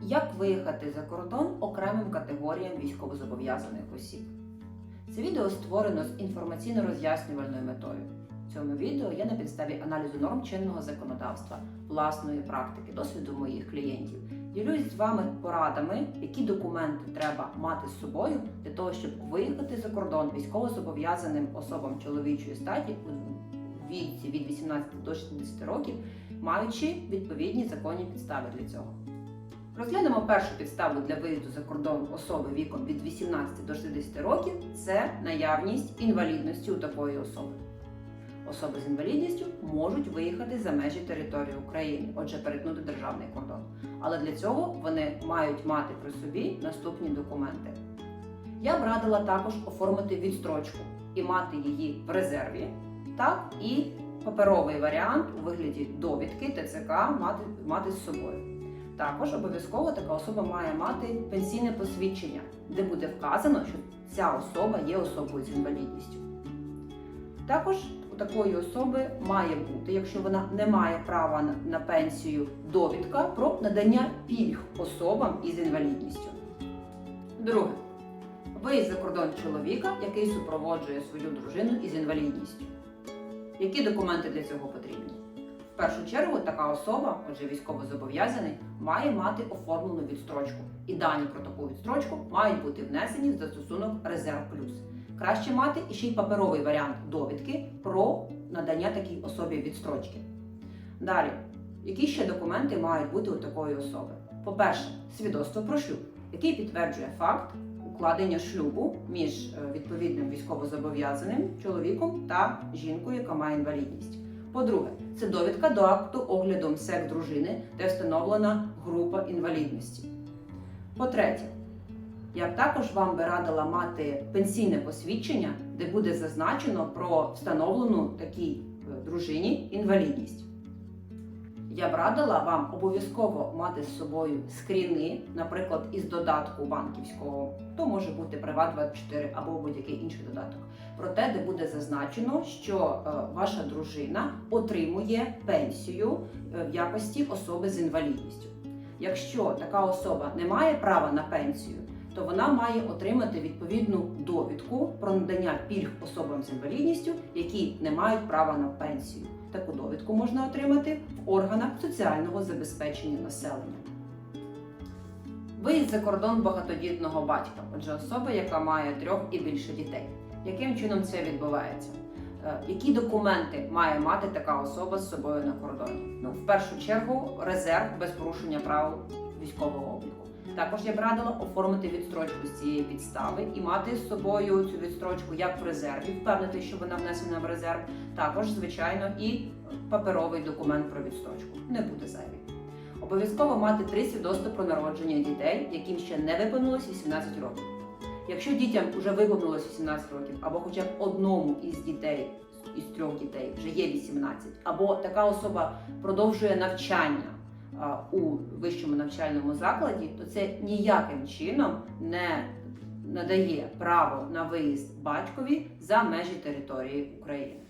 Як виїхати за кордон окремим категоріям військовозобов'язаних осіб? Це відео створено з інформаційно-роз'яснювальною метою. В цьому відео я на підставі аналізу норм чинного законодавства, власної практики, досвіду моїх клієнтів ділюсь з вами порадами, які документи треба мати з собою для того, щоб виїхати за кордон військовозобов'язаним особам чоловічої статі у віці від 18 до 60 років, маючи відповідні законні підстави для цього. Розглянемо першу підставу для виїзду за кордон особи віком від 18 до 60 років це наявність інвалідності у такої особи. Особи з інвалідністю можуть виїхати за межі території України, отже, перетнути державний кордон. Але для цього вони мають мати при собі наступні документи. Я б радила також оформити відстрочку і мати її в резерві, так і паперовий варіант у вигляді довідки ТЦК мати, мати з собою. Також обов'язково така особа має мати пенсійне посвідчення, де буде вказано, що ця особа є особою з інвалідністю. Також у такої особи має бути, якщо вона не має права на, пенсію, довідка про надання пільг особам із інвалідністю. Друге. Виїзд за кордон чоловіка, який супроводжує свою дружину із інвалідністю. Які документи для цього потрібні? В першу чергу така особа, отже, військовозобов'язаний, має мати оформлену відстрочку. І дані про таку відстрочку мають бути внесені в застосунок Резерв Плюс. Краще мати і ще й паперовий варіант довідки про надання такій особі відстрочки. Далі, які ще документи мають бути у такої особи? По-перше, свідоцтво про шлюб, який підтверджує факт укладення шлюбу між е, відповідним військовозобов'язаним чоловіком та жінкою, яка має інвалідність. По-друге, це довідка до акту огляду МСЕК дружини, де встановлена група інвалідності. По-третє, я б також вам би радила мати пенсійне посвідчення, де буде зазначено про встановлену такій е, дружині інвалідність. Я б радила вам обов'язково мати з собою скріни, наприклад, із додатку банківського, то може бути Приват24 або будь-який інший додаток, про те, де буде зазначено, що е, ваша дружина отримує пенсію е, в якості особи з інвалідністю. Якщо така особа не має права на пенсію, то вона має отримати відповідну довідку про надання пільг особам з інвалідністю, які не мають права на пенсію. Таку довідку можна отримати в органах соціального забезпечення населення. Виїзд за кордон багатодітного батька, отже, особа, яка має трьох і більше дітей. Яким чином це відбувається? Е, Які документи має мати така особа з собою на кордоні? Ну, в першу чергу, резерв без порушення правил військового обліку. Також я б радила оформити відстрочку з цієї підстави і мати з собою цю відстрочку як в резерві, впевнити, що вона внесена в резерв. Також, звичайно, і паперовий документ про відстрочку. Не буде зайвий. Обов'язково мати три свідоцтва про народження дітей, яким ще не виповнилось 18 років. Якщо дітям вже виповнилось 18 років, або хоча б одному із дітей із трьох дітей вже є 18, або така особа продовжує навчання у вищому навчальному закладі, то це ніяким чином не надає право на виїзд батькові за межі території України.